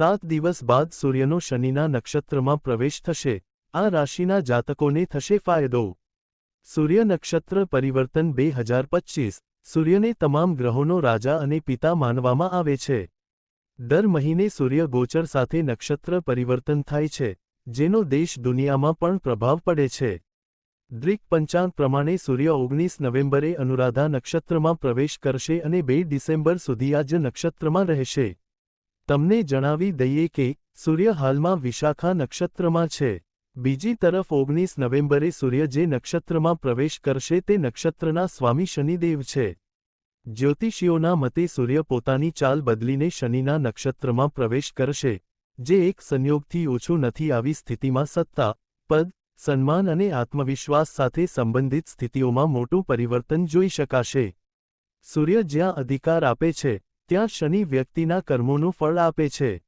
સાત દિવસ બાદ સૂર્યનો શનિના નક્ષત્રમાં પ્રવેશ થશે. આ રાશિના જાતકોને થશે ફાયદો. સૂર્ય નક્ષત્ર પરિવર્તન બે હજાર પચીસ. સૂર્યને તમામ ગ્રહોનો રાજા અને પિતા માનવામાં આવે છે. દર મહિને સૂર્ય ગોચર સાથે નક્ષત્ર પરિવર્તન થાય છે, જેનો દેશ દુનિયામાં પણ પ્રભાવ પડે છે. દ્રિક પંચાંગ પ્રમાણે સૂર્ય ઓગણીસ નવેમ્બરે અનુરાધા નક્ષત્રમાં પ્રવેશ કરશે અને બે ડિસેમ્બર સુધી આજ નક્ષત્રમાં રહેશે. તમને જણાવી દઈએ કે, સૂર્ય હાલમાં વિશાખા નક્ષત્રમાં છે. બીજી તરફ ઓગણીસ નવેમ્બરે સૂર્ય જે નક્ષત્રમાં પ્રવેશ કરશે તે નક્ષત્રના સ્વામી શનિદેવ છે. જ્યોતિષીઓના મતે સૂર્ય પોતાની ચાલ બદલીને શનિના નક્ષત્રમાં પ્રવેશ કરશે, જે એક સંયોગથી ઓછું નથી આવી સ્થિતિમાં સત્તા, પદ, સન્માન અને આત્મવિશ્વાસ સાથે સંબંધિત સ્થિતિઓમાં મોટું પરિવર્તન જોઈ શકાશે. સૂર્ય જ્યાં અધિકાર આપે છે ત્યાં શનિ વ્યક્તિના કર્મોનું ફળ આપે છે.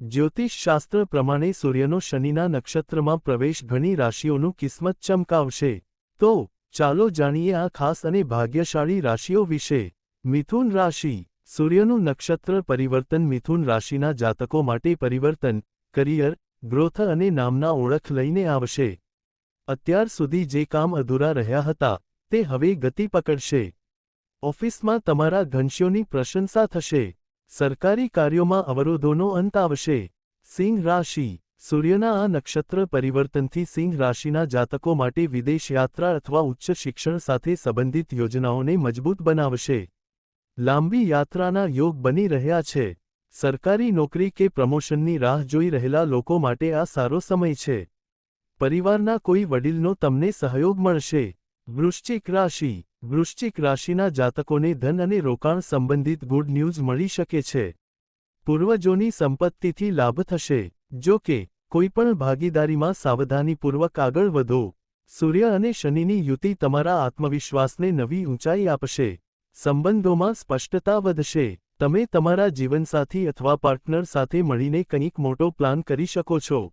જ્યોતિષશાસ્ત્ર પ્રમાણે સૂર્યનો શનિના નક્ષત્રમાં પ્રવેશ ઘણી રાશિઓનું કિસ્મત ચમકાવશે. તો, ચાલો જાણીએ આ ખાસ અને ભાગ્યશાળી રાશિઓ વિશે. મિથુન રાશિ. સૂર્યનું નક્ષત્ર પરિવર્તન મિથુન રાશિના જાતકો માટે પરિવર્તન, કરિયર, ગ્રોથ અને નામના ઓળખ લઈને આવશે. અત્યાર સુધી જે કામ અધૂરા રહ્યા હતા, તે હવે ગતિ પકડશે. ઓફિસમાં તમારા ઘનશ્યોની પ્રશંસા થશે. સરકારી કાર્યોમાં અવરોધોનો અંત આવશે. સિંહ રાશિ. સૂર્યના આ નક્ષત્ર પરિવર્તનથી સિંહ રાશિના જાતકો માટે વિદેશ યાત્રા અથવા ઉચ્ચ શિક્ષણ સાથે સંબંધિત યોજનાઓને મજબૂત બનાવશે. લાંબી યાત્રાના યોગ બની રહ્યા છે. સરકારી નોકરી કે પ્રમોશનની રાહ જોઈ રહેલા લોકો માટે આ સારો સમય છે. પરિવારના કોઈ વડીલનો તમને સહયોગ મળશે. વૃશ્ચિક રાશિ. વૃશ્ચિક રાશિના જાતકોને ધન અને રોકાણ સંબંધિત ગુડ ન્યૂઝ મળી શકે છે. પૂર્વજોની સંપત્તિથી લાભ થશે. જો કે, કોઈપણ ભાગીદારીમાં સાવધાનીપૂર્વક આગળ વધો. સૂર્ય અને શનિની યુતિ તમારા આત્મવિશ્વાસને નવી ઊંચાઈ આપશે. સંબંધોમાં સ્પષ્ટતા વધશે. તમે તમારા જીવનસાથી અથવા પાર્ટનર સાથે મળીને કંઈક મોટો પ્લાન કરી શકો છો.